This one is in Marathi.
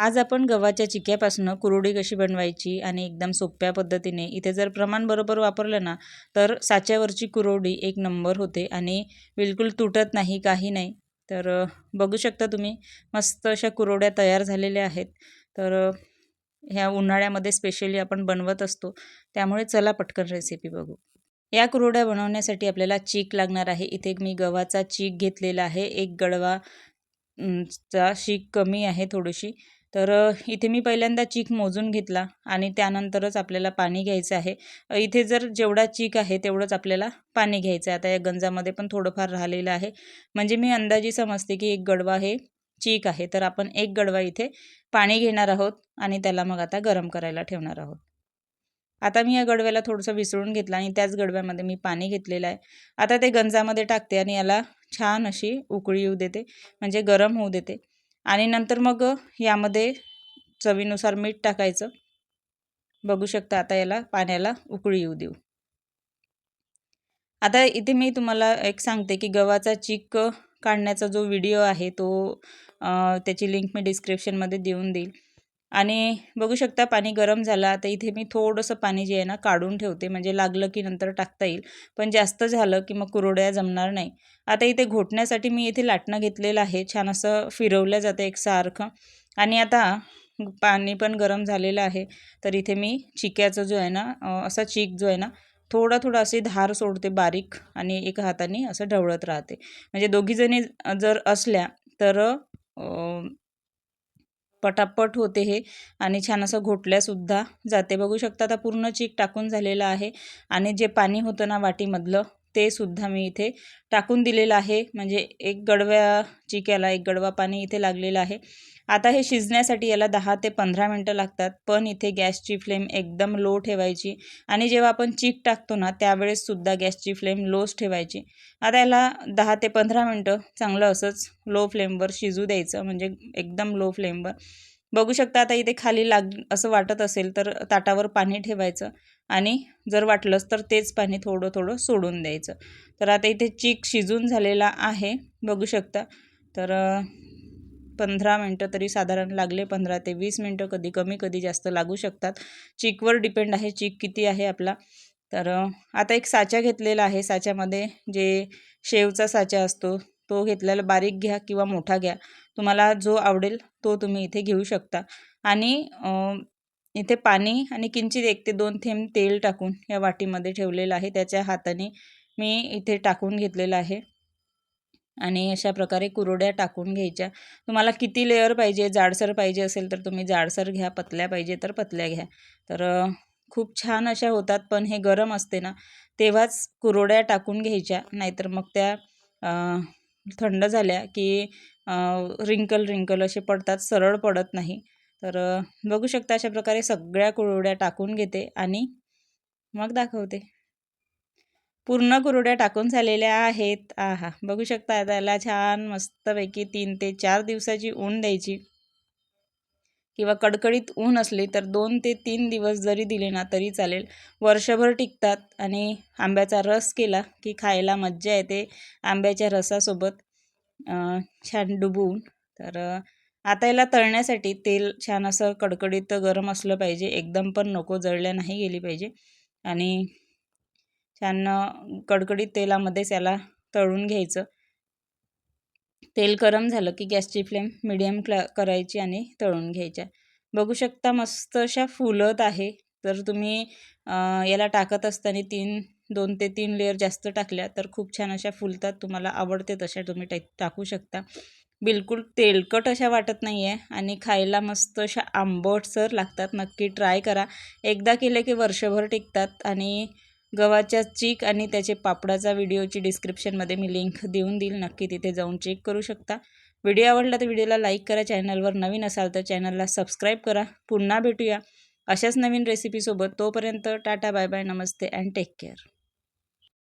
आज आपण गव्हाच्या चिक्यापासून कुरडी कशी बनवायची आणि एकदम सोप्या पद्धतीने इथे जर प्रमाण बरोबर वापरलं ना तर साच्यावरची कुरवडी एक नंबर होते आणि बिलकुल तुटत नाही काही नाही. तर बघू शकता तुम्ही मस्त अशा कुरवड्या तयार झालेल्या आहेत. तर ह्या उन्हाळ्यामध्ये स्पेशली आपण बनवत असतो. त्यामुळे चला पटकन रेसिपी बघू. या कुरवड्या बनवण्यासाठी आपल्याला चीक लागणार आहे. इथे मी गव्हाचा चीक घेतलेला आहे. एक गडवा चा शीक कमी आहे थोडीशी. तर इथे मी पहिल्यांदा चीक मोजून घेतला आणि त्यानंतरच आपल्याला पाणी घ्यायचं आहे. इथे जर जेवढा चीक आहे तेवढंच आपल्याला पाणी घ्यायचं आहे. आता या गंजामध्ये पण थोडंफार राहिलेलं आहे. म्हणजे मी अंदाजी समजते की एक गडवा हे चीक आहे. तर आपण एक गडवा इथे पाणी घेणार आहोत आणि त्याला मग आता गरम करायला ठेवणार आहोत. आता मी या गडव्याला थोडंसं विसळून घेतलं आणि त्याच गडव्यामध्ये मी पाणी घेतलेलं आहे. आता ते गंजामध्ये टाकते आणि याला छान अशी उकळी येऊ देते. म्हणजे गरम होऊ देते. आणि नंतर मग यामध्ये चवीनुसार मीठ टाकायचं. बघू शकता आता याला पाण्याला उकळी येऊ देऊ. आता इथे मी तुम्हाला एक सांगते की गव्हाचा चिक काढण्याचा जो व्हिडिओ आहे तो त्याची लिंक मी डिस्क्रिप्शनमध्ये देऊन देईल. आणि बघू शकता पाणी गरम झालं आता इथे मी थोडंसं पाणी जे आहे ना काढून ठेवते. म्हणजे लागलं की नंतर टाकता येईल. पण जास्त झालं की मग कुरड्या जमणार नाही. आता इथे घोटण्यासाठी मी इथे लाटणं घेतलेलं आहे. छान असं फिरवलं जातं एकसारखं आणि आता पाणी पण गरम झालेलं आहे. तर इथे मी चिक्याचं जो आहे ना असा चीक जो आहे ना थोडा थोडा असे धार सोडते बारीक आणि एका हाताने असं ढवळत राहते. म्हणजे दोघीजणी जर असल्या तर पटापट होते हे. आणि छान असं घोटल्यासुद्धा जाते. बघू शकता आता पूर्ण चीक टाकून झालेलं आहे. आणि जे पाणी होतं ना वाटीमधलं ते सुद्धा मी इथे टाकून दिलेलं आहे. म्हणजे एक गडव्या चिक्याला एक गडवा पाणी इथे लागलेलं आहे. आता हे शिजण्यासाठी याला दहा ते पंधरा मिनटं लागतात पण इथे गॅसची फ्लेम एकदम लो ठेवायची आणि जेव्हा आपण चीक टाकतो ना त्यावेळेससुद्धा गॅसची फ्लेम लोच ठेवायची. आता याला दहा ते पंधरा मिनटं चांगलं असंच लो फ्लेमवर शिजू द्यायचं म्हणजे एकदम लो फ्लेमवर. बघू शकता आता इथे खाली लाग असं वाटत असेल तर ताटावर पाणी ठेवायचं आणि जर वाटलंच तर तेच पाणी थोडं थोडं सोडून द्यायचं. तर आता इथे चीक शिजून झालेला आहे बघू शकता. तर पंधरा मिनटं तरी साधारण लागले पंधरा ते वीस मिनटं कधी कमी कधी जास्त लागू शकतात. चीकवर डिपेंड आहे चीक किती आहे आपला. तर आता एक साचा घेतलेला आहे. साच्यामध्ये जे शेवचा साचा असतो तो घेतलेला बारीक घ्या किंवा मोठा घ्या. तुम्हाला जो आवडेल तो तुम्ही इथे घेऊ शकता. आणि इथे पाणी आणि किंचित एक ते दोन थेंब तेल टाकून या वाटीमध्ये ठेवलेलं आहे. त्याच्या हाताने मी इथे टाकून घेतलेलं आहे. आणि अशा प्रकारे कुरोड्या टाकून घ्यायच्या. तुम्हाला किती लेअर पाहिजे जाडसर पाहिजे असेल तर तुम्ही जाडसर घ्या पतल्या पाहिजे तर पतल्या घ्या. तर खूप छान अशा होतात पण हे गरम असते ना तेव्हाच कुरोड्या टाकून घ्यायच्या. नाहीतर मग त्या थंड झाल्या की रिंकल रिंकल असे पडतात सरळ पडत नाही. तर बघू शकता अशा प्रकारे सगळ्या कुरवड्या टाकून घेते आणि मग दाखवते. पूर्ण कुरड्या टाकून झालेल्या आहेत. आहा बघू शकता त्याला छान मस्तपैकी तीन ते चार दिवसाची ऊन द्यायची. किंवा कडकडीत ऊन असली तर दोन ते तीन दिवस जरी दिले ना तरी चालेल. वर्षभर टिकतात आणि आंब्याचा रस केला की खायला मज्जा येते आंब्याच्या रसासोबत. छान डुबवून तर आता याला तळण्यासाठी तेल छान असं कडकडीत गरम असलं पाहिजे. एकदम पण नको जळल्या नाही गेली पाहिजे. आणि छान कडकडीत तेलामध्येच याला तळून घ्यायचं. तेल गरम झालं की गॅसची फ्लेम मिडियम क्ला करायची आणि तळून घ्यायच्या. बघू शकता मस्त अशा फुलत आहे. तर तुम्ही याला टाकत असताना तीन दोन ते तीन लेअर जास्त टाकल्या तर खूप छान अशा फुलतात. तुम्हाला आवडते तशा तुम्ही टा टाकू शकता. बिलकुल तेलकट अशा वाटत नाही आहे आणि खायला मस्त अशा आंबटसर लागतात. नक्की ट्राय करा. एकदा केले की वर्षभर टिकतात आणि गव्हाच्या चीक आणि त्याचे पापडाचा व्हिडिओची डिस्क्रिप्शनमध्ये मी लिंक देऊन देईल. नक्की तिथे जाऊन चेक करू शकता. व्हिडिओ आवडला तर व्हिडिओला लाईक करा चॅनलवर नवीन असाल तर चॅनलला सबस्क्राईब करा. पुन्हा भेटूया अशाच नवीन रेसिपीसोबत तोपर्यंत tata bye bye namaste and take care